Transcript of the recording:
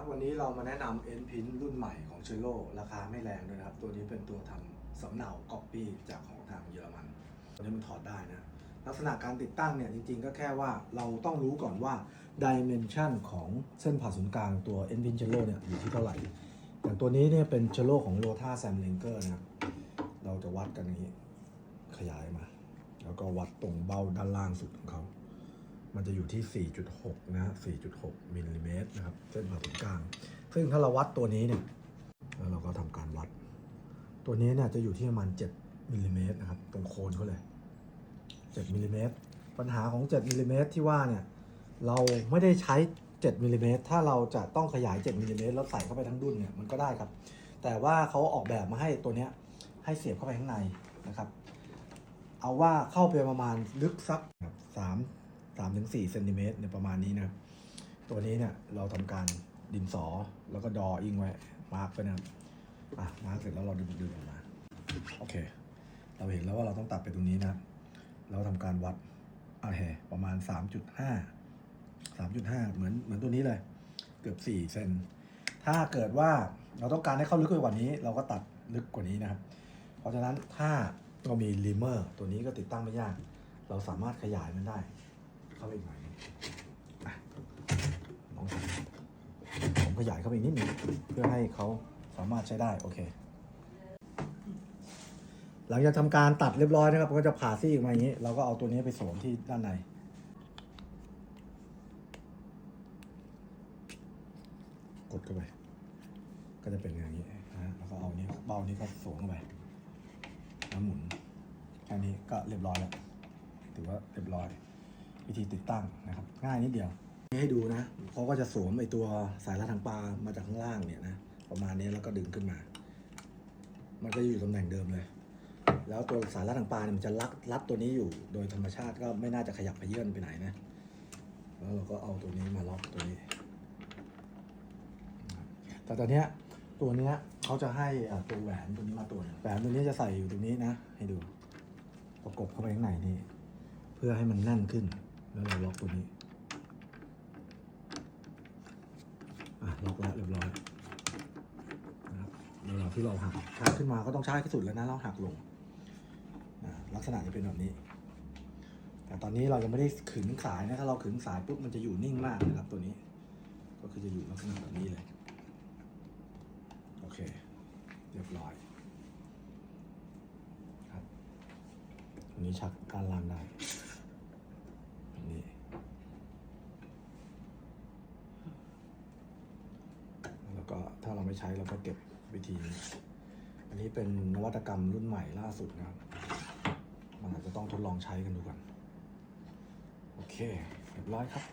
ครับวันนี้เรามาแนะนำเอ็นพินรุ่นใหม่ของเชโ o ราคาไม่แรงด้วยนะครับ ตัวนี้เป็นตัวทำสำเนาก๊อปปี้จากของทางเยอรมันตัวนี้มันถอดได้นะ ลักษณะการติดตั้งเนี่ยจริงๆ ก็แค่ว่าเราต้องรู้ก่อนว่าดิเมนชันของเส้นผ่าศูนย์กลางตัว e n p i n c h e l l o เนี่ยอยู่ที่เท่าไหร่ อย่างตัวนี้เนี่ยเป็นเชลโลของ r o t a Sam l i n k e r นะครับเราจะวัดกันอย่างนี้ขยายมา แล้วก็วัดตรงเบ้าด้านล่างสุดของเขา มันจะอยู่ที่ 4.6 นะฮะ 4.6มิลลิเมตรนะครับ เส้นผ่าศูนย์กลาง ซึ่งถ้าเราวัดตัวนี้เนี่ย แล้วเราก็ทำการวัด ตัวนี้เนี่ยจะอยู่ที่ประมาณ 7มิลลิเมตรนะครับ ตรงโคนเขาเลย 7มิลลิเมตร ปัญหาของ 7มิลลิเมตรที่ว่าเนี่ย เราไม่ได้ใช้ 7มิลลิเมตรถ้าเราจะต้องขยาย 7มิลลิเมตรแล้วใส่เข้าไปทั้งดุนเนี่ย มันก็ได้ครับ แต่ว่าเขาออกแบบมาให้ตัวเนี้ย ให้เสียบเข้าไปข้างในนะครับ เอาว่าเข้าไปประมาณลึกสักสาม สามถึงสี่เซนติเมตรเนี่ยประมาณนี้นะครับ ตัวนี้เนี่ยเราทำการดินสอแล้วก็ดออิงไว้ มาร์กไปนะครับ อะ มาร์กเสร็จแล้วเราดึงดึงออกมา โอเค เราเห็นแล้วว่าเราต้องตัดไปตรงนี้นะเราทำการวัดอ่าแฮประมาณ 3.5 3.5 เหมือนเหมือนตัวนี้เลย เกือบ4เซนถ้าเกิดว่าเราต้องการให้เข้าลึกไปกว่านี้ เราก็ตัดลึกกว่านี้นะครับ เพราะฉะนั้นถ้าเรามีลิเมอร์ตัวนี้ก็ติดตั้งไม่ยาก เราสามารถขยายมันได้ เข้าไปอีกหน่อยหนึ่งอะลองดูผม ขยายเข้าไปอีกนิดหนึงเพื่อให้เขาสามารถใช้ได้โอเค หลังจากทำการตัดเรียบร้อยนะครับก็จะผ่าซี่ออกมาอย่างนี้ เราก็เอาตัวนี้ไปสวมที่ด้านในกดเข้าไป ก็จะเป็นอย่างนี้นะแล้วก็เอานี้เบ้านี้ก็สวมเข้าไปแล้วหมุนแค่นี้ก็เรียบร้อยแล้วถือว่าเรียบร้อย วิธีติดตั้งนะครับ ง่ายนิดเดียว ให้ดูนะเขาก็จะสวมไอตัวสายรัดทางปลามาจากข้างล่างเนี่ยนะประมาณนี้แล้วก็ดึงขึ้นมา มันก็อยู่ตำแหน่งเดิมเลย แล้วตัวสายรัดทางปลาเนี่ยมันจะรัดรัดตัวนี้อยู่ โดยธรรมชาติก็ไม่น่าจะขยับไปเยื่อนไปไหนนะ แล้วเราก็เอาตัวนี้มาล็อกตัวนี้ แต่ตอนเนี้ยตัวเนี้ยเขาจะให้ตัวแหวนตัวนี้มาตัวหนึ่งแหวนตัวนี้จะใส่อยู่ตรงนี้นะ ให้ดู ประกบเข้าไปข้างในนี่เพื่อให้มันแน่นขึ้น แล้วเราล็อกตัวนี้ อะ ล็อกแล้วเรียบร้อยนะครับเวลาที่เราหักชักขึ้นมาก็ต้องชักให้สุดแล้วนะเราหักลงนะลักษณะจะเป็นแบบนี้ แต่ตอนนี้เรายังไม่ได้ขึงสายนะถ้าเราขึงสายปุ๊บมันจะอยู่นิ่งมากนะครับตัวนี้ ก็คือจะอยู่ลักษณะแบบนี้เลยโอเค เรียบร้อยครับอันนี้ชักการลางได้แบบนี้ แล้ว ก็ถ้าเราไม่ใช้เราก็เก็บวิธีนี้อันนี้เป็นนวัตกรรมรุ่นใหม่ล่าสุดนะครับ มันอาจจะต้องทดลองใช้กันดูกัน โอเค เรียบร้อยครับ